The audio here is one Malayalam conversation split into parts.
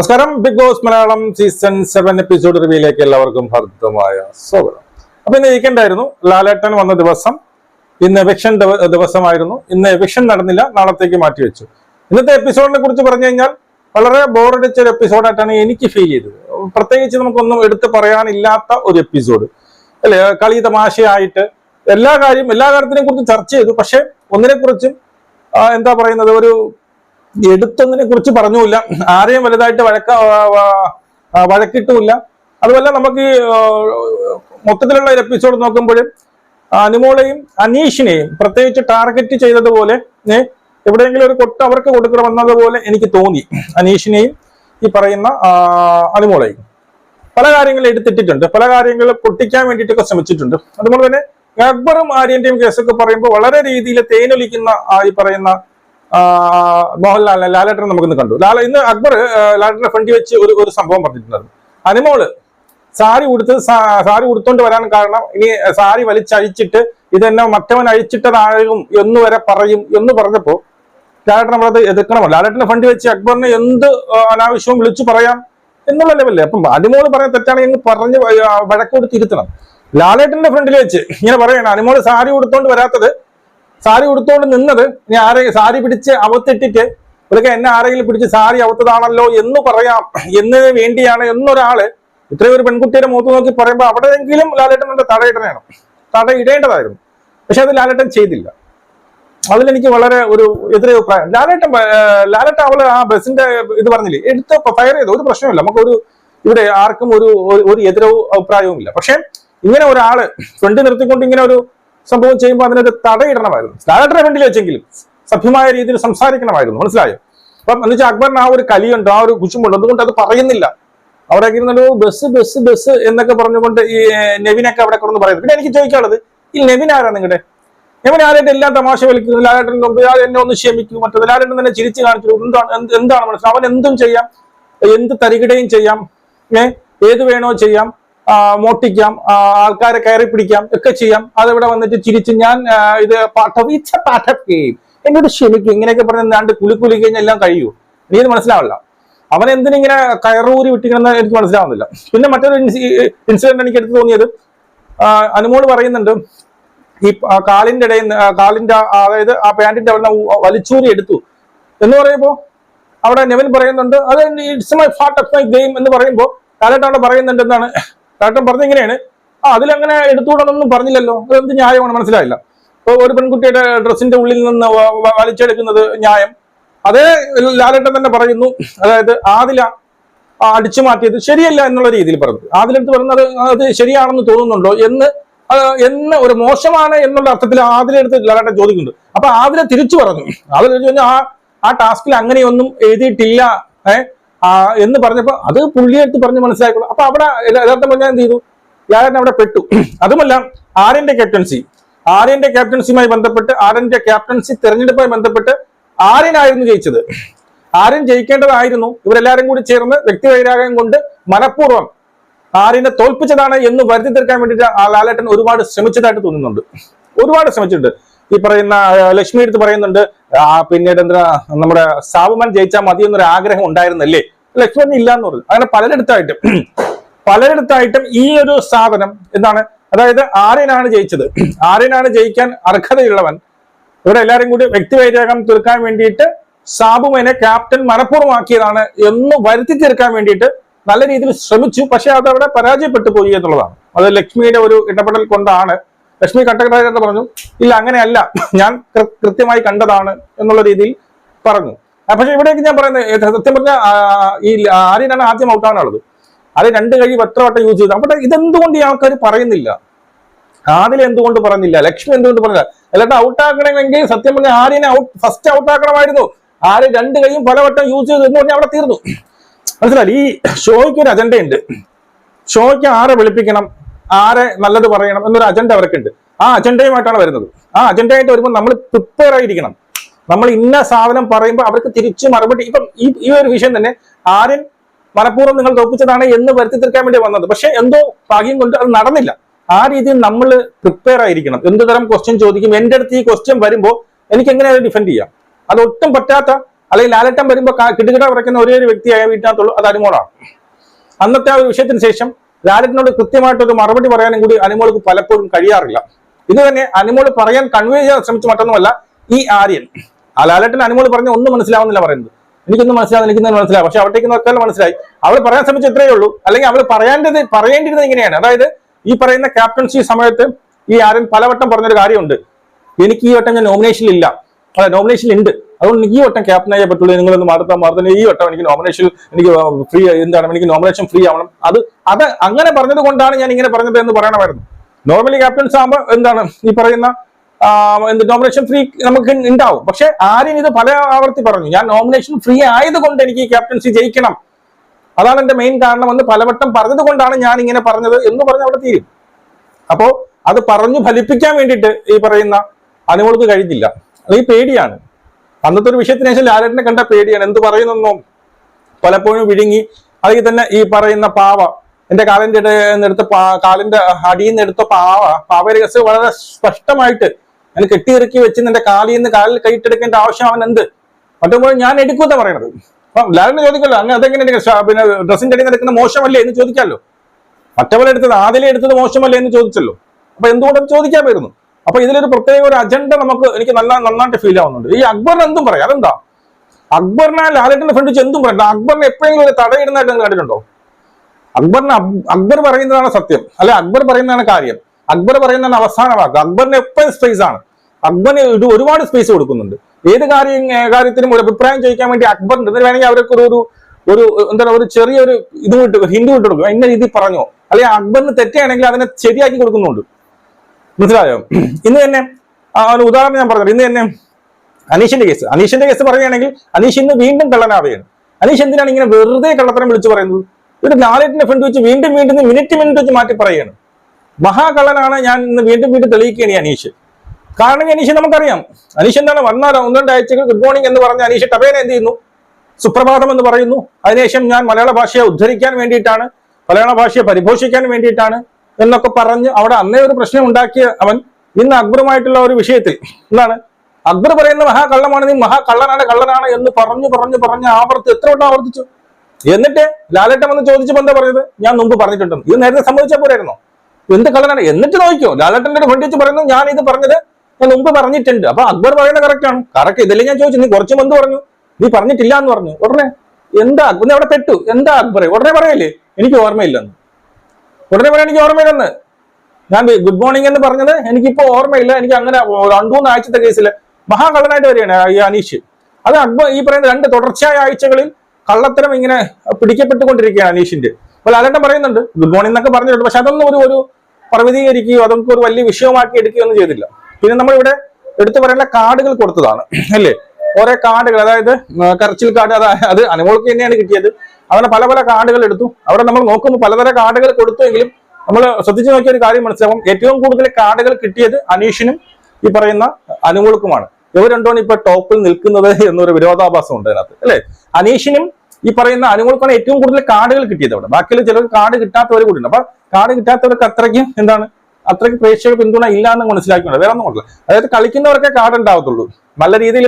നമസ്കാരം. Big boss Malayalam season seven episode റിവ്യൂയിലേക്ക് എല്ലാവർക്കും ഹർദ്ദമായ സ്വാഗതം. അപ്പൊ ഇന്ന് വീക്കെൻഡ് ലാലേട്ടൻ വന്ന ദിവസം ഇന്ന് എവിക്ഷൻ ദിവസമായിരുന്നു. ഇന്ന് എവിക്ഷൻ നടന്നില്ല നാളത്തേക്ക് മാറ്റിവെച്ചു. ഇന്നത്തെ എപ്പിസോഡിനെ കുറിച്ച് പറഞ്ഞു കഴിഞ്ഞാൽ വളരെ ബോറടിച്ച ഒരു എപ്പിസോഡായിട്ടാണ് എനിക്ക് ഫീൽ ചെയ്തത്. പ്രത്യേകിച്ച് നമുക്കൊന്നും എടുത്തു പറയാനില്ലാത്ത ഒരു എപ്പിസോഡ് അല്ലെ? കളി തമാശയായിട്ട് എല്ലാ കാര്യം എല്ലാ കാര്യത്തിനെ കുറിച്ച് ചർച്ച ചെയ്തു. പക്ഷെ ഒന്നിനെ കുറിച്ചും എന്താ പറയുന്നത് ഒരു എടുത്തൊന്നിനെ കുറിച്ച് പറഞ്ഞുമില്ല. ആരെയും വലുതായിട്ട് വഴക്ക വഴക്കിട്ടുമില്ല. അതുപോലെ നമുക്ക് മൊത്തത്തിലുള്ള ഒരു എപ്പിസോഡ് നോക്കുമ്പോൾ അനുമോളെയും അനീഷിനെയും പ്രത്യേകിച്ച് ടാർഗറ്റ് ചെയ്തതുപോലെ എവിടെയെങ്കിലും ഒരു കൊട്ട് അവർക്ക് കൊടുക്കണമെന്നതുപോലെ എനിക്ക് തോന്നി. അനീഷിനെയും ഈ പറയുന്ന അനുമോളെയും. പല കാര്യങ്ങൾ എടുത്തിട്ടിട്ടുണ്ട്. പല കാര്യങ്ങൾ പൊട്ടിക്കാൻ വേണ്ടിയിട്ടൊക്കെ ശ്രമിച്ചിട്ടുണ്ട്. അതുപോലെ തന്നെ അക്ബറും ആര്യന്റെയും കേസൊക്കെ പറയുമ്പോൾ വളരെ രീതിയിൽ തേനൊലിക്കുന്ന ഈ പറയുന്ന ആ, മോഹൻലാൽ ലാലേട്ടനെ നമുക്കിന്ന് കണ്ടു. ലാല ഇന്ന് അക്ബർ ലാലേട്ടനെ ഫ്രണ്ടി വെച്ച് ഒരു ഒരു സംഭവം പറഞ്ഞിട്ടുണ്ടായിരുന്നു. അനിമോൾ സാരി ഉടുത്ത് സാരി ഉടുത്തോണ്ട് വരാൻ കാരണം ഇനി സാരി വലിച്ചഴിച്ചിട്ട് ഇതെന്നെ മറ്റവൻ അഴിച്ചിട്ടതാകും എന്ന് വരെ പറയും എന്ന് പറഞ്ഞപ്പോ ലാലേട്ടൻ നമ്മളത് എതിർക്കണമോ? ലാലേട്ടനെ ഫണ്ടി വെച്ച് അക്ബറിനെ എന്ത് അനാവശ്യവും വിളിച്ചു പറയാം എന്നുള്ള ലെവലല്ലേ അപ്പം അനിമോൾ പറയാൻ തെറ്റാണെങ്കിൽ പറഞ്ഞ് വഴക്കോട് തിരുത്തണം ലാലേട്ടന്റെ ഫ്രണ്ടിൽ വെച്ച് ഇങ്ങനെ പറയണം അനിമോൾ സാരി ഉടുത്തോണ്ട് വരാത്തത് സാരി ഉടുത്തോണ്ട് നിന്നത് ഇനി ആരെ സാരി പിടിച്ച് അവത്തിട്ടിട്ട് ഇവരൊക്കെ എന്നെ ആരെങ്കിലും പിടിച്ച് സാരി അവത്തതാണല്ലോ എന്ന് പറയാം. എന്നതിന് വേണ്ടിയാണ് എന്നൊരാൾ ഇത്രയും ഒരു പെൺകുട്ടിയുടെ മുഖത്ത് നോക്കി പറയുമ്പോൾ അവിടെയെങ്കിലും ലാലേട്ടൻ തടയിടണം തടയിടേണ്ടതായിരുന്നു പക്ഷെ അത് ലാലേട്ടൻ ചെയ്തില്ല. അതിലെനിക്ക് വളരെ ഒരു എതിരെ അഭിപ്രായം. ലാലേട്ടൻ ലാലേട്ടൻ അവൾ ആ ബസിന്റെ ഇത് പറഞ്ഞില്ലേ? എടുത്ത് ഫയർ ചെയ്തു. ഒരു പ്രശ്നമില്ല നമുക്കൊരു ഇവിടെ ആർക്കും ഒരു ഒരു- എതിരോ അഭിപ്രായവും ഇല്ല പക്ഷെ ഇങ്ങനെ ഒരാൾ ഫ്രണ്ട് നിർത്തിക്കൊണ്ട് ഇങ്ങനെ ഒരു സംഭവം ചെയ്യുമ്പോൾ അതിനൊരു തടയിടണമായിരുന്നു. ലാലേട്ടന്റെ ഫ്രണ്ടിൽ വെച്ചെങ്കിലും സഭ്യമായ രീതിയിൽ സംസാരിക്കണമായിരുന്നു. മനസ്സിലായോ? അപ്പം എന്ന് വെച്ചാൽ അക്ബറിന് ആ ഒരു കലിയുണ്ട് ആ ഒരു കുശുമുണ്ട് അതുകൊണ്ട് അത് പറയുന്നില്ല. അവിടെ ഇരുന്നൊരു ബസ് ബസ് ബസ് എന്നൊക്കെ പറഞ്ഞുകൊണ്ട് ഈ നെവിനൊക്കെ അവിടെ കിടന്ന് പറയുന്നത് പിന്നെ എനിക്ക് ചോദിക്കാനുള്ളത് ഈ നെവിൻ ആരാ നിങ്ങളുടെ നെവിൻ ആരായിട്ട് എല്ലാം തമാശ വലിക്കുന്നു. ലാലേട്ടൻ മുമ്പ് "ആ, എന്നെ ഒന്ന് ക്ഷമിക്കും മറ്റേ ലാലേട്ടൻ തന്നെ ചിരിച്ചു കാണിച്ചു. എന്താണ് എന്താണ് മനസ്സിലാവും അവൻ എന്തും ചെയ്യാം. എന്ത് തരികിടയും ചെയ്യാം. ഏത് വേണോ ചെയ്യാം. മോട്ടിക്കാം ആൾക്കാരെ കയറി പിടിക്കാം ഒക്കെ ചെയ്യാം. അതിവിടെ വന്നിട്ട് ചിരിച്ച് ഞാൻ ഇത് പാഠം ഇച്ച പാഠം ഗെയിം എന്നോട് ക്ഷമിക്കും ഇങ്ങനെയൊക്കെ പറഞ്ഞ് നാണ്ട് കുലി കുലി കഴിഞ്ഞാൽ എല്ലാം കഴിയൂ. നീ മനസ്സിലാവില്ല അവൻ എന്തിനിങ്ങനെ കയറൂരി വിട്ടിക്കണമെന്ന് എനിക്ക് മനസ്സിലാവുന്നില്ല. പിന്നെ മറ്റൊരു ഇൻസിഡന്റ് എനിക്ക് എടുത്തു തോന്നിയത് അനുമോൾ പറയുന്നുണ്ട് ഈ കാലിന്റെ ഇടയിൽ കാലിന്റെ അതായത് ആ പാന്റിന്റെ അവിടെ വലിച്ചൂരി എടുത്തു. എന്ന് പറയുമ്പോൾ അവിടെ നെവിൻ പറയുന്നുണ്ട് അത് it's my part of my game എന്ന് പറയുമ്പോൾ കാലഘട്ടം അവിടെ പറയുന്നുണ്ട് എന്താണ് പറഞ്ഞു ഇങ്ങനെയാണ്. ആ അതിലങ്ങനെ എടുത്തുകൂടണമെന്നും പറഞ്ഞില്ലല്ലോ. അതെന്ത് ന്യായമാണ്? മനസ്സിലായില്ല. ഇപ്പോൾ ഒരു പെൺകുട്ടിയുടെ ഡ്രസ്സിന്റെ ഉള്ളിൽ നിന്ന് വലിച്ചെടുക്കുന്നത് ന്യായം. അതേ ലാലേട്ടൻ തന്നെ പറയുന്നു. അതായത് ആദില അടിച്ചു മാറ്റിയത് ശരിയല്ല എന്നുള്ള രീതിയിൽ പറഞ്ഞു ആദിലെടുത്ത് പറയുന്നത് അത് ശരിയാണെന്ന് തോന്നുന്നുണ്ടോ എന്ന് എന്ന് ഒരു മോശമാണ് എന്നുള്ള അർത്ഥത്തിൽ ആദിലെടുത്ത് ലാലേട്ടൻ ചോദിക്കുന്നുണ്ട്. അപ്പൊ ആദിലെ തിരിച്ചു പറഞ്ഞു. ആദില ആ ആ ടാസ്കിൽ അങ്ങനെയൊന്നും എഴുതിയിട്ടില്ല. ഏഹ് എന്ന് പറഞ്ഞപ്പോൾ അത് പുള്ളിയെടുത്ത് പറഞ്ഞ് മനസ്സിലാക്കുള്ളൂ അപ്പൊ അവിടെ യഥാർത്ഥം പറഞ്ഞാൽ എന്ത് ചെയ്തു? ലാലേട്ടൻ അവിടെ പെട്ടു. അതുമല്ല ആര്യന്റെ ക്യാപ്റ്റൻസി ആര്യന്റെ ക്യാപ്റ്റൻസിയുമായി ബന്ധപ്പെട്ട് ആര്യന്റെ ക്യാപ്റ്റൻസി തെരഞ്ഞെടുപ്പുമായി ബന്ധപ്പെട്ട് ആര്യനായിരുന്നു ജയിച്ചത്. ആര്യൻ ജയിക്കേണ്ടതായിരുന്നു. ഇവരെല്ലാരും കൂടി ചേർന്ന് വ്യക്തിവൈരാഗ്യം കൊണ്ട് മനഃപൂർവം ആര്യനെ തോൽപ്പിച്ചതാണ് എന്ന് വരുത്തി തീർക്കാൻ വേണ്ടിയിട്ട് ആ ലാലേട്ടൻ ഒരുപാട് ശ്രമിച്ചതായിട്ട് തോന്നുന്നുണ്ട്. ഒരുപാട് ശ്രമിച്ചിട്ടുണ്ട്. ഈ പറയുന്ന ലക്ഷ്മി എടുത്ത് പറയുന്നുണ്ട് ആ പിന്നീട് എന്താ നമ്മുടെ സാബുമൻ ജയിച്ചാൽ മതി എന്നൊരു ആഗ്രഹം ഉണ്ടായിരുന്നല്ലേ? ലക്ഷ്മൺ ഇല്ല എന്ന് പറഞ്ഞു. അങ്ങനെ പലരിടത്തായിട്ടും പലരിടത്തായിട്ടും ഈ ഒരു സാധനം എന്താണ് അതായത് ആര്യനാണ് ജയിച്ചത്. ആര്യനാണ് ജയിക്കാൻ അർഹതയുള്ളവൻ. എല്ലാരും കൂടി വ്യക്തിവൈരാഗ്യം തീർക്കാൻ വേണ്ടിയിട്ട് സാബുമനെ ക്യാപ്റ്റൻ മനഃപൂർവമാക്കിയതാണ് എന്ന് വരുത്തി തീർക്കാൻ വേണ്ടിയിട്ട് നല്ല രീതിയിൽ ശ്രമിച്ചു. പക്ഷെ അതവിടെ പരാജയപ്പെട്ടു പോയി എന്നുള്ളതാണ്. അത് ലക്ഷ്മിയുടെ ഒരു ഇടപെടൽ കൊണ്ടാണ് ലക്ഷ്മി കട്ടകടായിട്ട് പറഞ്ഞു. ഇല്ല അങ്ങനെയല്ല. ഞാൻ കൃത്യമായി കണ്ടതാണ് എന്നുള്ള രീതിയിൽ പറഞ്ഞു. പക്ഷെ ഇവിടേക്ക് ഞാൻ പറയുന്നത് സത്യം പറഞ്ഞ ഈ ആര്യനാണ് ആദ്യം ഔട്ടാണുള്ളത് അത് രണ്ട് കഴി എത്ര വട്ടം യൂസ് ചെയ്തു. അവിടെ ഇതെന്തുകൊണ്ട് ഈ ആൾക്കാർ പറയുന്നില്ല? ആദിൽ എന്തുകൊണ്ട് പറഞ്ഞില്ല ലക്ഷ്മി എന്തുകൊണ്ട് പറഞ്ഞില്ല അല്ലാണ്ട് ഔട്ട് ആക്കണമെങ്കിൽ സത്യം പറഞ്ഞ ആര്യനെ ഔട്ട് ഫസ്റ്റ് ഔട്ട് ആക്കണമായിരുന്നു. ആര് രണ്ട് കൈയും പലവട്ടം യൂസ് ചെയ്തു എന്ന് പറഞ്ഞാൽ അവിടെ തീർന്നു. മനസ്സിലായി? ഈ ഷോയ്ക്ക് ഒരു അജണ്ടയുണ്ട് ഷോയ്ക്ക് ആരെ വിളിപ്പിക്കണം? ആരെ നല്ലത് പറയണം എന്നൊരു അജണ്ട അവർക്കുണ്ട്. ആ അജണ്ടയുമായിട്ടാണ് വരുന്നത്. ആ അജണ്ടയായിട്ട് വരുമ്പോൾ നമ്മൾ പ്രിപ്പയർ ആയിരിക്കണം. നമ്മൾ ഇന്ന സാധനം പറയുമ്പോൾ അവർക്ക് തിരിച്ചു മറുപടി ഇപ്പം ഈ ഈ ഒരു വിഷയം തന്നെ ആര്യൻ മനഃപൂർവം നിങ്ങൾ തോപ്പിച്ചതാണ് എന്ന് വരുത്തി തീർക്കാൻ വേണ്ടി വന്നത്. പക്ഷെ എന്തോ ഭാഗ്യം കൊണ്ട് അത് നടന്നില്ല. ആ രീതിയിൽ നമ്മൾ പ്രിപ്പയർ ആയിരിക്കണം. എന്ത് തരം ക്വസ്റ്റ്യൻ ചോദിക്കും എന്റെ അടുത്ത് ഈ ക്വസ്റ്റ്യൻ വരുമ്പോൾ എനിക്ക് എങ്ങനെ അത് ഡിഫെൻഡ് ചെയ്യാം? അത് ഒട്ടും പറ്റാത്ത അല്ലെങ്കിൽ ലാലട്ടം വരുമ്പോൾ കിടുകിട വിറയ്ക്കുന്ന ഒരേ ഒരു വ്യക്തിയായ വീട്ടിനകത്തുള്ളൂ അത് അനുമോളാണ് അന്നത്തെ ആ ഒരു വിഷയത്തിന് ശേഷം ലാലറ്റിനോട് കൃത്യമായിട്ടൊരു മറുപടി പറയാനും കൂടി അനുമോൾക്ക് പലപ്പോഴും കഴിയാറില്ല. ഇത് തന്നെ അനുമോൾ പറയാൻ കൺവേ ചെയ്യാൻ ശ്രമിച്ച മറ്റൊന്നുമല്ല ഈ ആര്യൻ. ആ ലാലറ്റിന് അനുമോൾ പറഞ്ഞ ഒന്നും മനസ്സിലാവുന്നില്ല പറയുന്നത്. എനിക്കൊന്നും മനസ്സിലാവുന്നില്ല എനിക്കൊന്നും മനസ്സിലാവും പക്ഷെ അവിടേക്ക് നോക്കാൻ മനസ്സിലായി. അവൾ പറയാൻ ശ്രമിച്ച ഇത്രയേ ഉള്ളൂ. അല്ലെങ്കിൽ അവൾ പറയേണ്ടത് പറയേണ്ടിരുന്നത് ഇങ്ങനെയാണ്. അതായത് ഈ പറയുന്ന ക്യാപ്റ്റൻസി സമയത്ത് ഈ ആര്യൻ പലവട്ടം പറഞ്ഞൊരു കാര്യമുണ്ട്. എനിക്ക് ഈ വട്ടം ഞാൻ നോമിനേഷനിൽ ഇല്ല അതെ നോമിനേഷൻ ഉണ്ട് അതുകൊണ്ട് ഈ വട്ടം ക്യാപ്റ്റൻ ആയേ പറ്റുള്ളൂ. നിങ്ങളൊന്ന് മാറുത്താൻ മാറുന്ന ഈ വട്ടം എനിക്ക് നോമിനേഷൻ എനിക്ക് ഫ്രീ എന്താണ് എനിക്ക് നോമിനേഷൻ ഫ്രീ ആവണം. അത് അത് അങ്ങനെ പറഞ്ഞത് കൊണ്ടാണ് ഞാൻ ഇങ്ങനെ പറഞ്ഞത് എന്ന് പറയണമായിരുന്നു. നോർമലി ക്യാപ്റ്റൻസ് ആകുമ്പോൾ എന്താണ് ഈ പറയുന്ന എന്ത് നോമിനേഷൻ ഫ്രീ നമുക്ക് ഉണ്ടാവും പക്ഷെ ആരും ഇത് പല ആവർത്തി പറഞ്ഞു. ഞാൻ നോമിനേഷൻ ഫ്രീ ആയതുകൊണ്ട് എനിക്ക് ക്യാപ്റ്റൻസി ജയിക്കണം. അതാണ് എന്റെ മെയിൻ കാരണം എന്ന് പലവട്ടം പറഞ്ഞത് കൊണ്ടാണ് ഞാൻ ഇങ്ങനെ പറഞ്ഞത് എന്ന് പറഞ്ഞ് അവിടെ തീരും. അപ്പോ അത് പറഞ്ഞു ഫലിപ്പിക്കാൻ വേണ്ടിയിട്ട് ഈ പറയുന്ന അനുമോൾക്ക് കഴിഞ്ഞില്ല. ഈ പേടിയാണ്. അന്നത്തെ ഒരു വിഷയത്തിന് ശേഷം ലാലേട്ടനെ കണ്ട പേടിയാണ്. എന്ത് പറയുന്നെന്നോ? പലപ്പോഴും വിഴുങ്ങി. അതിൽ തന്നെ ഈ പറയുന്ന പാവ. എന്റെ കാലിന്റെ എടുത്ത കാലിന്റെ അടിയിൽ നിന്ന് എടുത്ത പാവ. പാവയുടെ കേസ് വളരെ സ്പഷ്ടമായിട്ട് ഞാൻ കെട്ടിയിറക്കി വെച്ച് എന്റെ കാലിൽ നിന്ന് കാലിൽ കൈയിട്ടെടുക്കേണ്ട ആവശ്യം അവൻ എന്ത്? മറ്റുമ്പോൾ ഞാൻ എടുക്കൂത്ത പറയണത്. അപ്പൊ ലാലിന് ചോദിക്കല്ലോ അങ്ങനെ അതെങ്ങനെ പിന്നെ ഡ്രസ്സിന്റെ അടിയിൽ നിന്ന് മോശമല്ലേ? എന്ന് ചോദിക്കാമല്ലോ. മറ്റവളെടുത്തത് ആദ്യം എടുത്തത് മോശമല്ലേ എന്ന് ചോദിച്ചല്ലോ. അപ്പൊ എന്തുകൊണ്ടും ചോദിക്കാൻ വരുന്നു? അപ്പൊ ഇതിലൊരു പ്രത്യേക ഒരു അജണ്ട നമുക്ക് എനിക്ക് നല്ല നന്നായിട്ട് ഫീൽ ആവുന്നുണ്ട്. ഈ അക്ബറിന് എന്തും പറയാം. അതെന്താ? അക്ബറിനെ ലാലേട്ടന്റെ ഫ്രണ്ട് എന്തും പറയണ്ട. അക്ബറിനെ എപ്പോഴെങ്കിലും ഒരു തടയിടുന്നതായിട്ട് നിങ്ങൾ കണ്ടിട്ടുണ്ടോ? അക്ബറിനെ അക്ബർ പറയുന്നതാണ് സത്യം. അല്ലെ അക്ബർ പറയുന്നതാണ് കാര്യം. അക്ബർ പറയുന്നതാണ് അവസാന വാക്ക്. അക്ബറിന് എപ്പോഴും സ്പേസ് ആണ്. അക്ബറിന് ഇത് ഒരുപാട് സ്പേസ് കൊടുക്കുന്നുണ്ട്. ഏത് കാര്യം കാര്യത്തിനും ഒരു അഭിപ്രായം ചോദിക്കാൻ വേണ്ടി അക്ബറുണ്ട് എന്നിട്ട് വേണമെങ്കിൽ അവർക്ക് ഒരു ഒരു എന്താ ഒരു ചെറിയൊരു ഇത് വിട്ട് ഹിന്ദു വിട്ട് കൊടുക്കും. എന്ന രീതിയിൽ പറഞ്ഞോ. അല്ലെങ്കിൽ അക്ബറിന് തെറ്റാണെങ്കിൽ അതിനെ ശരിയാക്കി കൊടുക്കുന്നുണ്ട്. മനസ്സിലായോ? ഇന്ന് തന്നെ ഒരു ഉദാഹരണം ഞാൻ പറഞ്ഞു ഇന്ന് തന്നെ അനീഷിന്റെ കേസ് അനീഷിന്റെ കേസ് പറയുകയാണെങ്കിൽ അനീഷ് ഇന്ന് വീണ്ടും കള്ളനാവുകയാണ്. അനീഷ് എന്തിനാണ് ഇങ്ങനെ വെറുതെ കള്ളത്തരം വിളിച്ചു പറയുന്നത്? ഒരു ലാലേറ്റിന്റെ ഫ്രണ്ട് വെച്ച് വീണ്ടും വീണ്ടും മിനിറ്റ് മിനിറ്റ് വെച്ച് മാറ്റി പറയുകയാണ്. മഹാകള്ളനാണ് ഞാൻ ഇന്ന് വീണ്ടും വീണ്ടും തെളിയിക്കുകയാണ് ഈ അനീഷ്. കാരണം അനീഷ് നമുക്കറിയാം. അനീഷ് എന്താണ് വന്നാൽ ഒന്ന് രണ്ടാഴ്ചകൾ ഗുഡ് മോർണിംഗ് എന്ന് പറഞ്ഞ അനീഷ് ടബേന എന്ത് ചെയ്യുന്നു? സുപ്രഭാതം എന്ന് പറയുന്നു. അതിനുശേഷം ഞാൻ മലയാള ഭാഷയെ ഉദ്ധരിക്കാൻ വേണ്ടിയിട്ടാണ് മലയാള ഭാഷയെ പരിപോഷിക്കാൻ വേണ്ടിയിട്ടാണ് എന്നൊക്കെ പറഞ്ഞ് അവിടെ അന്നേ ഒരു പ്രശ്നം ഉണ്ടാക്കിയ അവൻ ഇന്ന് അക്ബറുമായിട്ടുള്ള ഒരു വിഷയത്തിൽ എന്താണ്? അക്ബർ പറയുന്ന മഹാകള്ളമാണ് നീ മഹാകള്ളനാണ് കള്ളനാണ് എന്ന് പറഞ്ഞു പറഞ്ഞു പറഞ്ഞ് ആവർത്തി എത്ര വട്ടം ആവർത്തിച്ചു? എന്നിട്ട് ലാലേട്ടൻ വന്ന് ചോദിച്ചപ്പോൾ എന്താ പറഞ്ഞത് ഞാൻ മുമ്പ് പറഞ്ഞിട്ടുണ്ടെന്ന് ഇത് നേരത്തെ സംഭവിച്ച പോരായിരുന്നോ? എന്ത് കള്ളനാണ്? എന്നിട്ട് നോക്കിയോ ലാലേട്ടന്റെ ഫ്രണ്ട് പറയുന്നു ഞാൻ ഇത് പറഞ്ഞത് ഞാൻ മുമ്പ് പറഞ്ഞിട്ടുണ്ട്. അപ്പൊ അക്ബർ പറയുന്നത് കറക്റ്റാണ് കറക്റ്റ്. ഇതല്ലേ ഞാൻ ചോദിച്ചു നീ കുറച്ച് മുമ്പ് പറഞ്ഞു. നീ പറഞ്ഞിട്ടില്ല എന്ന് പറഞ്ഞു. ഉടനെ എന്താ? അക്ബർ അവിടെ പെട്ടു. എന്താ അക്ബർ? ഉടനെ പറയല്ലേ? എനിക്ക് ഓർമ്മയില്ലെന്ന്. ഉടനെ പറയാൻ എനിക്ക് ഓർമ്മയില്ലെന്ന്. ഞാൻ ഗുഡ് മോർണിംഗ് എന്ന് പറഞ്ഞത് എനിക്കിപ്പോ ഓർമ്മയില്ല. എനിക്ക് അങ്ങനെ രണ്ടു മൂന്ന് ആഴ്ചത്തെ കേസിൽ മഹാകള്ളനായിട്ട് വരികയാണ് ഈ അനീഷ്. അത് അക്ബർ ഈ പറയുന്ന രണ്ട് തുടർച്ചയായ ആഴ്ചകളിൽ കള്ളത്തരം ഇങ്ങനെ പിടിക്കപ്പെട്ടുകൊണ്ടിരിക്കുകയാണ് അനീഷിന്റെ. അപ്പോൾ ലാലേട്ടൻ പറയുന്നുണ്ട്. ഗുഡ് മോർണിംഗ് എന്നൊക്കെ പറഞ്ഞിട്ടുണ്ട്. പക്ഷെ അതൊന്നും ഒരു ഒരു പർവതീകരിക്കുകയോ അതൊക്കെ ഒരു വലിയ വിഷയമാക്കി എടുക്കുകയോ ഒന്നും ചെയ്തില്ല. പിന്നെ നമ്മളിവിടെ എടുത്തു പറയേണ്ട കാർഡുകൾ കൊടുത്തതാണ്. അല്ലേ? ഓരോ കാർഡുകൾ. അതായത് കറച്ചിൽ കാർഡ് അതായത് അത് അനുമോൾക്ക് തന്നെയാണ് കിട്ടിയത്. അങ്ങനെ പല പല കാർഡുകൾ എടുത്തു. അവിടെ നമ്മൾ നോക്കുമ്പോൾ പലതരം കാർഡുകൾ കൊടുത്തുവെങ്കിലും നമ്മൾ ശ്രദ്ധിച്ചു നോക്കിയ ഒരു കാര്യം മനസ്സിലാവും. ഏറ്റവും കൂടുതൽ കാർഡുകൾ കിട്ടിയത് അനീഷിനും ഈ പറയുന്ന അനുകൂലക്കുമാണ് ഇവർ രണ്ടുമാണ് ഇപ്പൊ ടോപ്പിൽ നിൽക്കുന്നത് എന്നൊരു വിരോധാഭാസം ഉണ്ട് അതിനകത്ത് അല്ലെ? അനീഷിനും ഈ പറയുന്ന അനുകൂലക്കാണ് ഏറ്റവും കൂടുതൽ കാർഡുകൾ കിട്ടിയത് അവിടെ. ബാക്കിയുള്ള ചിലർക്ക് കാർഡ് കിട്ടാത്തവർ കൂടി ഉണ്ട് അപ്പൊ കാർഡ് കിട്ടാത്തവർക്ക് അത്രയ്ക്കും എന്താണ്? അത്രയ്ക്ക് പ്രേക്ഷക പിന്തുണ ഇല്ല എന്ന് മനസ്സിലാക്കിയുണ്ട് വേറെ ഒന്നും അതായത് കളിക്കുന്നവർക്കേ കാർഡ് ഉണ്ടാവത്തുള്ളൂ നല്ല രീതിയിൽ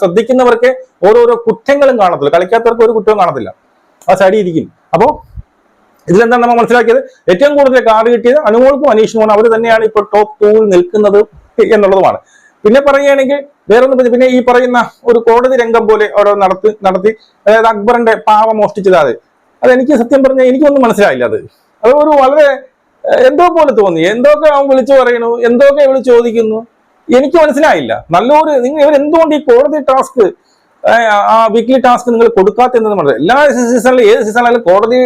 ശ്രദ്ധിക്കുന്നവർക്ക് ഓരോരോ കുറ്റങ്ങളും കാണത്തുള്ളൂ കളിക്കാത്തവർക്ക് ഒരു കുറ്റവും കാണത്തില്ല. ആ സൈഡിൽ ഇരിക്കും. അപ്പോ ഇതിലെന്താണ് നമ്മൾ മനസ്സിലാക്കിയത്? ഏറ്റവും കൂടുതൽ കാർഡ് കിട്ടിയത് അനുമോൾക്കും അനീഷിനുമാണ്. അവർ തന്നെയാണ് ഇപ്പോൾ ടോപ്പ് ടൂവിൽ നിൽക്കുന്നത് എന്നുള്ളതുമാണ്. പിന്നെ പറയുകയാണെങ്കിൽ വേറൊന്നും പിന്നെ ഈ പറയുന്ന ഒരു കോടതി രംഗം പോലെ ഓരോ നടത്തി നടത്തി അതായത് അക്ബറിന്റെ പാവ മോഷ്ടിച്ചതാത് അത് അതെനിക്ക് സത്യം പറഞ്ഞാൽ എനിക്കൊന്നും മനസ്സിലായില്ല അത്. അത് ഒരു വളരെ എന്തോ പോലെ തോന്നി. എന്തൊക്കെ അവൻ വിളിച്ചു പറയണു എന്തൊക്കെ ഇവൾ ചോദിക്കുന്നു? എനിക്ക് മനസ്സിലായില്ല. നല്ലൊരു നിങ്ങൾ ഇവർ എന്തുകൊണ്ട് ഈ കോടതി ടാസ്ക് ആ വീക്ക്ലി ടാസ്ക് നിങ്ങൾ കൊടുക്കാത്ത എന്നത് മനസ്സിലായി എല്ലാ സീസണിലും ഏത് സീസണിലും കോടതി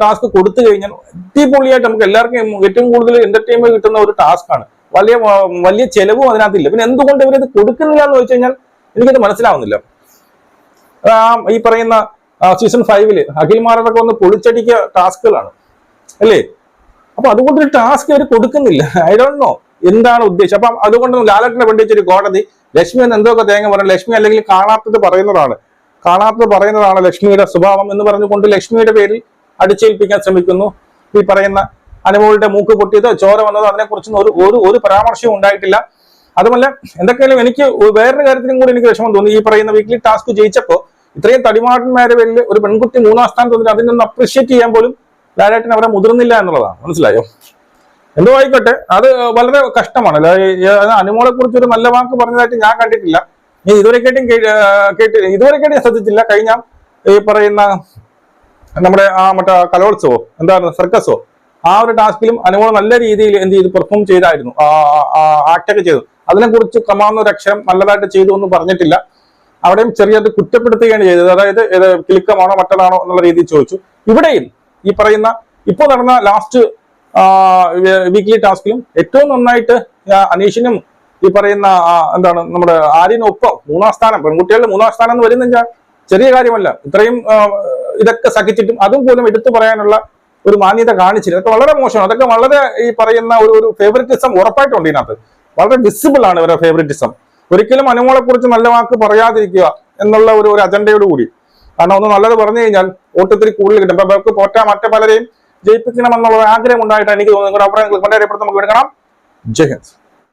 ടാസ്ക് കൊടുത്തു കഴിഞ്ഞാൽ അടിപൊളിയായിട്ട് നമുക്ക് എല്ലാവർക്കും ഏറ്റവും കൂടുതൽ എന്റർടൈൻമെന്റ് കിട്ടുന്ന ഒരു ടാസ്ക് ആണ്. വലിയ വലിയ ചെലവും അതിനകത്തില്ല. പിന്നെ എന്തുകൊണ്ട് ഇവരത് കൊടുക്കുന്നില്ല എന്ന് വെച്ച് കഴിഞ്ഞാൽ എനിക്കത് മനസ്സിലാവുന്നില്ല. ഈ പറയുന്ന സീസൺ ഫൈവിൽ അഖിൽമാരൊക്കെ ഒന്ന് പൊളിച്ചടിക്കുക ടാസ്കുകളാണ് അല്ലേ? അപ്പൊ അതുകൊണ്ടൊരു ടാസ്ക് അവർ കൊടുക്കുന്നില്ല. ഐ ഡോണ്ട് നോ എന്താണ് ഉദ്ദേശം? അപ്പം അതുകൊണ്ട് ലാലട്ടിനെ വേണ്ടി ഒരു കോടതി ലക്ഷ്മി എന്ന് എന്തൊക്കെ തേങ്ങ പറഞ്ഞു ലക്ഷ്മി അല്ലെങ്കിൽ കാണാത്തത് പറയുന്നതാണ്. കാണാത്തത് പറയുന്നതാണ് ലക്ഷ്മിയുടെ സ്വഭാവം എന്ന് പറഞ്ഞുകൊണ്ട് ലക്ഷ്മിയുടെ പേരിൽ അടിച്ചേൽപ്പിക്കാൻ ശ്രമിക്കുന്നു. ഈ പറയുന്ന അനുമോളുടെ മൂക്ക് പൊട്ടിയതോ ചോര വന്നതോ അതിനെക്കുറിച്ചൊന്നും ഒരു ഒരു ഒരു പരാമർശവും ഉണ്ടായിട്ടില്ല. അതുമല്ല എന്തൊക്കെയാലും എനിക്ക് വേറൊരു കാര്യത്തിനും കൂടി എനിക്ക് വിഷമം തോന്നി. ഈ പറയുന്ന വീക്കിലി ടാസ്ക് ജയിച്ചപ്പോൾ ഇത്രയും തടിമാടന്മാരെ വലിയ ഒരു പെൺകുട്ടി മൂന്നാം സ്ഥാനത്ത് വന്നിട്ട് അതിനൊന്ന് അപ്രീഷിയേറ്റ് ചെയ്യാൻ പോലും ലാലേട്ടൻ അവരെ മുതിർന്നില്ല എന്നുള്ളതാണ്. മനസ്സിലായോ? എന്തോ ആയിക്കോട്ടെ അത് വളരെ കഷ്ടമാണ്. അനുമോളെ കുറിച്ച് ഒരു നല്ല വാക്ക് പറഞ്ഞതായിട്ട് ഞാൻ കണ്ടിട്ടില്ല. ഞാൻ ഇതുവരെ കേട്ടും കേട്ട് ഇതുവരെ കേട്ടും ഞാൻ ശ്രദ്ധിച്ചില്ല കഴിഞ്ഞ ഈ പറയുന്ന നമ്മുടെ ആ മറ്റേ കലോത്സവോ എന്താണ് സർക്കസോ ആ ഒരു ടാസ്കിലും അനുമോൾ നല്ല രീതിയിൽ എന്ത് ചെയ്തു? പെർഫോം ചെയ്തായിരുന്നു. ആക്ടൊക്കെ ചെയ്തു. അതിനെക്കുറിച്ച് കമാന്ന ഒരു അക്ഷരം നല്ലതായിട്ട് ചെയ്തു എന്ന് പറഞ്ഞിട്ടില്ല. അവിടെയും ചെറിയത് കുറ്റപ്പെടുത്തുകയാണ് ചെയ്തത്. അതായത് കിലുക്കമാണോ മറ്റതാണോ എന്നുള്ള രീതിയിൽ ചോദിച്ചു. ഇവിടെയും ഈ പറയുന്ന ഇപ്പോൾ നടന്ന ലാസ്റ്റ് വീക്ക്ലി ടാസ്കിലും ഏറ്റവും നന്നായിട്ട് അനീഷിനും ഈ പറയുന്ന എന്താണ് നമ്മുടെ ആര്യനൊപ്പം മൂന്നാം സ്ഥാനം പെൺകുട്ടികളുടെ മൂന്നാം സ്ഥാനം എന്ന് വരുന്ന ചെറിയ കാര്യമല്ല. ഇത്രയും ഇതൊക്കെ സഹിച്ചിട്ടും അതും പോലും എടുത്തു പറയാനുള്ള ഒരു മാന്യത കാണിച്ചില്ല. അതൊക്കെ വളരെ മോശമാണ്. അതൊക്കെ വളരെ ഈ പറയുന്ന ഒരു ഒരു ഫേവറിറ്റിസം ഉറപ്പായിട്ടുണ്ട് ഇതിനകത്ത്. വളരെ വിസിബിൾ ആണ് ഇവരുടെ ഫേവറിറ്റിസം ഒരിക്കലും അനുമോളെ കുറിച്ച് നല്ല വാക്ക് പറയാതിരിക്കുക എന്നുള്ള ഒരു ഒരു അജണ്ടയോട് കൂടി കാരണം ഒന്ന് നല്ലത് പറഞ്ഞു കഴിഞ്ഞാൽ വോട്ടത്തിരി കൂടുതൽ കിട്ടും. അവർക്ക് പോറ്റ മറ്റു പലരെയും ജയിപ്പിക്കണം എന്നുള്ള ഒരു ആഗ്രഹം ഉണ്ടായിട്ടാണ് എനിക്ക് തോന്നുന്നത്. നിങ്ങളുടെ അഭിപ്രായങ്ങൾ വളരെ നമുക്ക് എടുക്കണം. ജയ് ഹിന്ദ്.